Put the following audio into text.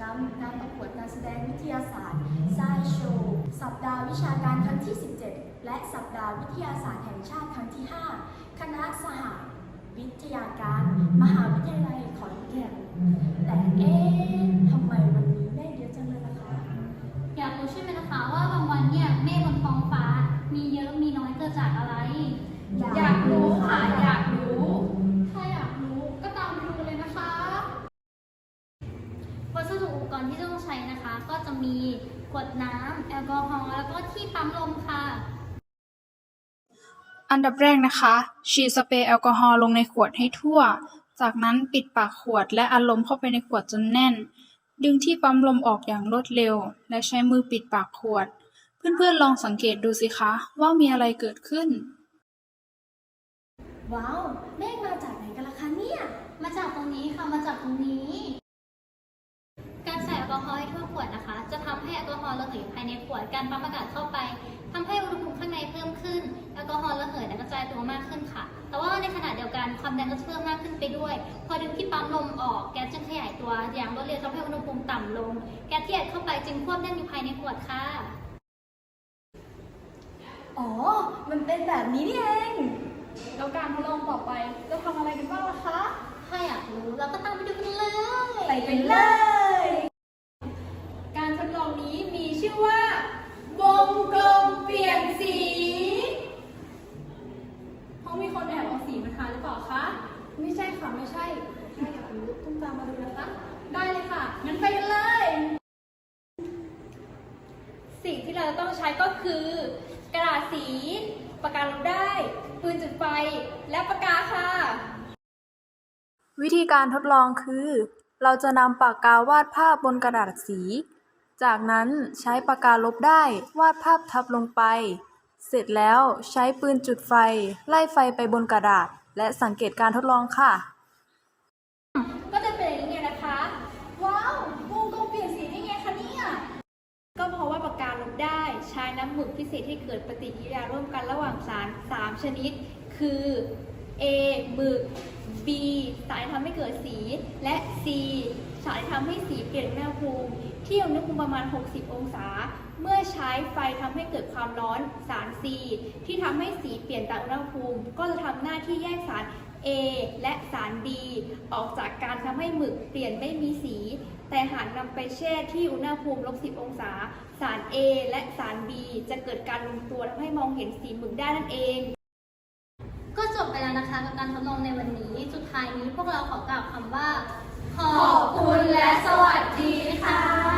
การแสดงวิทยาศาสตร์ไซโชว์สัปดาห์วิชาการครั้งที่ 17 และสัปดาห์วิทยาศาสตร์แห่งชาติครั้งที่ 5 คณะสหวิทยาการ มหาวิทยาลัยขอนแก่น แต่เอ๊ะทำไมวันนี้แม่เยอะจังเลยล่ะคะ อยากรู้ใช่ไหมนะคะว่าบางวันเนี่ยเมฆบนท้องฟ้า มีเยอะมีน้อยเกิดจากอะไร อยากรู้ค่ะอยากรู้ ถ้าอยากรู้ก็ตามไปดูกันเลยนะคะ วัสดุอุปกรณ์ที่ต้องใช้นะคะ ก็จะมีขวดน้ำแอลกอฮอล์แล้วก็ที่ปั๊มลมค่ะ อันดับแรกนะคะ ฉีดสเปรย์แอลกอฮอล์ลงในขวดให้ทั่ว จากนั้นปิดปากขวดและอัดลมเข้าไปในขวดจนแน่น ดึงที่ปั๊มลมออกอย่างรวดเร็ว และใช้มือปิดปากขวด เพื่อนๆลองสังเกตดูสิคะว่ามีอะไรเกิดขึ้น ว้าวแม่มาจากไหนกันล่ะคะเนี่ย มาจากตรงนี้ค่ะ มาจากตรงนี้ ล์ระเหยภายในขวดการปั๊มอากาศเข้าไปทำให้อุณหภูมิข้างในเพิ่มขึ้นแอลกอฮอล์ระเหยและกระจายตัวมากขึ้นค่ะ แต่ว่าในขณะเดียวกันความดันก็เพิ่มมากขึ้นไปด้วย พอดึงที่ปั๊มลมออกแก๊สจึงขยายตัวอย่างรวดเร็วทำให้อุณหภูมิต่ำลง แก๊สที่อัดเข้าไปจึงควบแน่นอยู่ภายในขวดค่ะ อ๋อ มันเป็นแบบนี้นี่เองแล้วการทดลองต่อไปจะทำอะไรกันบ้างล่ะคะ ถ้าอยากรู้เราก็ตามไปดูกันเลย ไปกันเลย การทดลองนี้มีชื่อว่า วงกลมเปลี่ยนสีห้องมีคนแอบเอาสีมาทาหรือเปล่าคะ ไม่ ใช่ใช่อยากรู้ต้องตามมาดูนะคะ ได้เลยค่ะ งั้นไปกันเลย สิ่งที่เราจะต้องใช้ก็คือ กระดาษสี ปากกาลบได้ ปืนจุดไฟ และปากกาค่ะ วิธีการทดลองคือ เราจะนำปากกาวาดภาพบนกระดาษสี จากนั้นใช้ปากกาลบได้วาดภาพทับลงไป เสร็จแล้วใช้ปืนจุดไฟ ไล่ไฟไปบนกระดาษ และสังเกตการทดลองค่ะ ก็จะเป็นอย่างนี้ไงนะคะ ว้าววงกลมเปลี่ยนสีได้ไงคะเนี่ย ก็เพราะว่าปากกาลบได้ ใช้น้ำหมึกพิเศษให้เกิดปฏิกิริยาร่วมกันระหว่างสาร 3 ชนิด คือ A หมึก B สารทำให้เกิดสี และ C สารทำให้สีเปลี่ยนอุณหภูมิ ที่อุณหภูมิประมาณ 60 องศา เมื่อใช้ไฟทำให้เกิดความร้อนสาร C ที่ทำให้สีเปลี่ยนตามอุณหภูมิ ก็จะทำหน้าที่แยกสาร A และสาร B ออกจากการทำให้หมึกเปลี่ยนไม่มีสี แต่หากนำไปแช่ที่อุณหภูมิลบ10 องศา สาร A และสาร B จะเกิดการรวมตัวทำให้มองเห็นสีหมึกได้นั่นเอง ก็จบไปแล้วนะคะกับการทดลองในวันนี้ สุดท้ายนี้พวกเราขอกล่าวคำว่า ขอบคุณและสวัสดีค่ะ